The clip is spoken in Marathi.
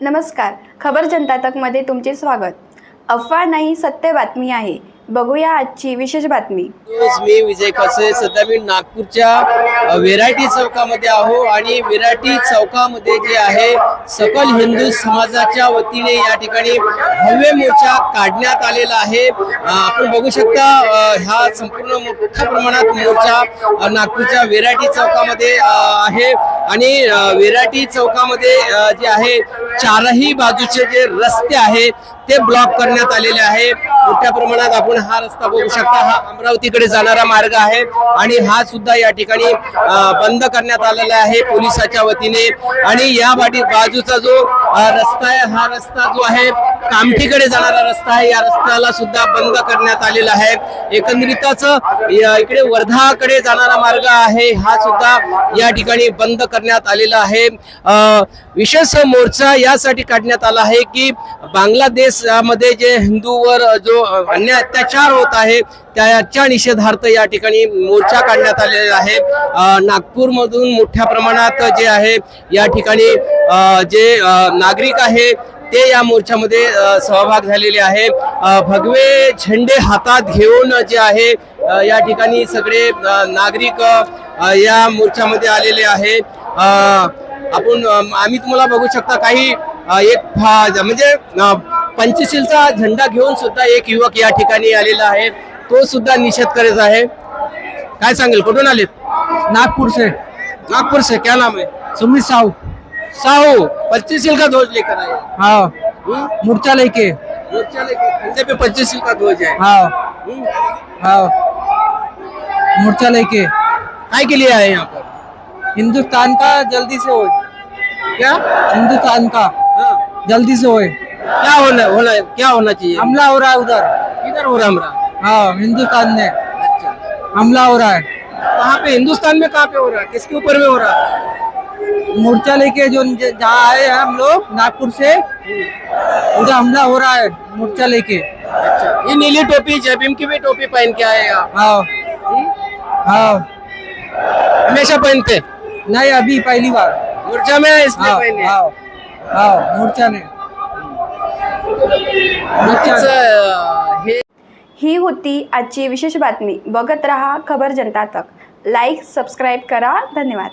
नमस्कार. खबर जनता तकमध्ये तुमचे स्वागत. अफवा नाही सत्य बातमी आहे. बघूया आजची विशेष बातमी. मी विजय कसे सध्या मी नागपूरच्या अ, विराटी चौकामध्ये आहो आणि विराटी चौकामध्ये जे आहे सकल हिंदू समाजाच्या वतीने या ठिकाणी भव्य मोर्चा काढण्यात आलेला आहे. आपण बघू शकता ह्या हा संपूर्ण मोठ्या प्रमाणात मोर्चा नागपूरच्या विराटी चौकामध्ये आहे. आणि विराटी चौकामध्ये जे आहे चारही बाजूचे जे रस्ते आहे ते ब्लॉक करण्यात आलेले आहे. मोठ्या प्रमाणात आपण हा रस्ता बघू शकता. हा अमरावतीकडे जाणारा मार्ग आहे आणि हा सुद्धा या ठिकाणी बंद करण्यात आलेला आहे पोलिसाच्या वतीने. आणि या बाजूचा जो रस्ता आहे हा रस्ता जो आहे कामठीकडे जाणारा रस्ता आहे. या रस्त्याला सुद्धा बंद करण्यात आलेला आहे. एकंदरीतच या इकडे वर्धाकडे जाणारा मार्ग आहे. हा सुद्धा या ठिकाणी बंद करण्यात आलेला आहे. विशेष मोर्चा यासाठी काढण्यात आला आहे की बांगलादेशमध्ये जे हिंदूवर जो अन्य अत्याचार होत आहे त्याच्या निषेधार्थ या ठिकाणी मोर्चा काढण्यात आलेला आहे. नागपूरमधून मोठ्या प्रमाणात जे आहे या ठिकाणी जे नागरिक आहे ते या मोर्चामध्ये सहभाग झालेले आहे भगवे झेंडे हातात घेऊन जे आहे या ठिकाणी सगळे नागरिक या मोर्चामध्ये आलेले आहे. आपण आम्ही तुम्हाला बघू शकता काही एक म्हणजे पंचशीलचा झेंडा घेऊन सुद्धा एक युवक या ठिकाणी आलेला आहे. तो सुद्धा निषेध करत आहे. काय सांगेल कुठून आलेत? नागपुर से नागपूर से क्या नाम है सुमित साहू. साहू पंचशील का ध्वज लेकर आए। हाँ। हम्म? मूर्छा लेके। मोर्चा लेके कंधे पे पंचशील का ध्वज है। हाँ। हम्म? हाँ। मूर्छा लेके। काय के लिए आए यहाँ पर? हिंदुस्तान का जल्दी से हो क्या? हिंदुस्तान का। हाँ। जल्दी से होए। क्या होना होना क्या होना चाहिए? हमला हो रहा है उधर। किधर हो रहा है हमारा हाँ हिंदुस्तान में। अच्छा। हमला हो रहा है। कहाँ पे? हिंदुस्तान में कहाँ पे हो रहा है? किसके ऊपर में हो रहा है? मूर्छा लेके जो जहाँ आए हैं हम लोग नागपुर से उधर हमला हो रहा है मूर्छा लेके। अच्छा ये नीली टोपी जय भीम की भी टोपी पहन के आए हाँ। हाँ। हमेशा पहनते? नहीं अभी पहली बार। मोर्चा में है इसलिए हाँ पहने। हाँ हाँ मूर्छा ने हे ही होती आजची विशेष बातमी. बघत रहा खबर जनता तक. लाईक सबस्क्राईब करा. धन्यवाद.